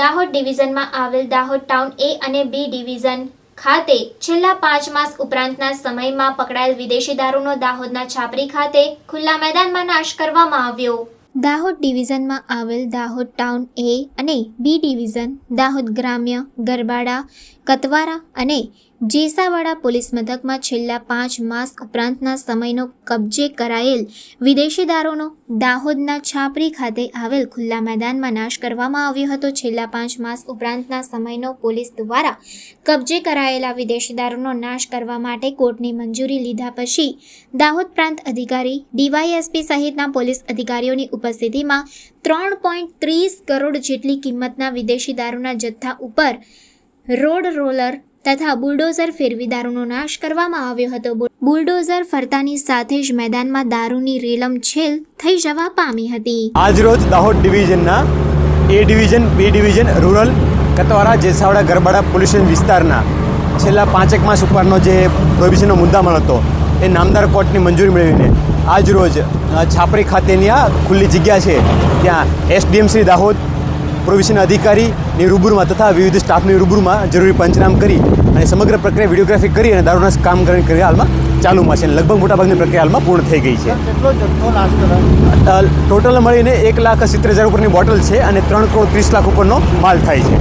દાહોદ ડિવિઝનમાં આવેલ દાહોદ ટાઉન એ અને B division ખાતે છેલ્લા પાંચ માસ ઉપરાંતના સમયમાં પકડાયેલ વિદેશી દારૂનો દાહોદના છાપરી ખાતે ખુલ્લા મેદાનમાં નાશ કરવામાં આવ્યો. દાહોદ ડિવિઝનમાં આવેલ દાહોદ ટાઉન એ અને બી ડિવિઝન, દાહોદ ગ્રામ્ય, ગરબાડા કતવારા અને જેસાવાડા પોલીસ મથકમાં છેલ્લા પાંચ માસ ઉપરાંતના સમયનો કબજે કરાયેલ વિદેશી દારૂનો દાહોદના છાપરી ખાતે આવેલ ખુલ્લા મેદાનમાં નાશ કરવામાં આવ્યો હતો. છેલ્લા પાંચ માસ ઉપરાંતના સમયનો પોલીસ દ્વારા કબજે કરાયેલા વિદેશી દારૂનો નાશ કરવા માટે કોર્ટની મંજૂરી લીધા પછી દાહોદ પ્રાંત અધિકારી, ડીવાયએસપી સહિતના પોલીસ અધિકારીઓની ઉપસ્થિતિમાં ત્રણ પોઈન્ટ ત્રીસ કરોડ જેટલી કિંમતના વિદેશી દારૂના જથ્થા ઉપર રોડ રોલર તથા બુલડોઝર ફેરવી દારૂનો નાશ કરવામાં આવ્યો હતો. બુલ- બુલડોઝર ફરતાની સાથે જ મેદાનમાં દારૂની રેલમ છેલ થઈ જવા પામી હતી. આજરોજ Dahod ડિવિઝનના A division, B division, rural, Katwara, Jesawada, Garbada police વિસ્તારના છેલ્લા પાંચેક માસ ઉપરનો જે પ્રોહિબિશનનો મુદ્દામાલ હતો, એ નામદાર કોર્ટની મંજૂરી મેળવીને આજરોજ રોજ છાપરી ખાતેની આ ખુલ્લી જગ્યા છે, ત્યાં એસડીએમસી દાહોદ પ્રોવિશન અધિકારીની રૂબરૂમાં તથા વિવિધ સ્ટાફની રૂબરૂમાં જરૂરી પંચનામ કરી અને સમગ્ર પ્રક્રિયા વિડીયોગ્રાફી કરી અને દારૂના કામ કરી હાલમાં ચાલુમાં છે અને લગભગ મોટાભાગની પ્રક્રિયા હાલમાં પૂર્ણ થઈ ગઈ છે. ટોટલ મળીને એક લાખ સિત્તેર હજાર ઉપરની બોટલ છે અને ત્રણ કરોડ ત્રીસ લાખ ઉપરનો માલ થાય છે.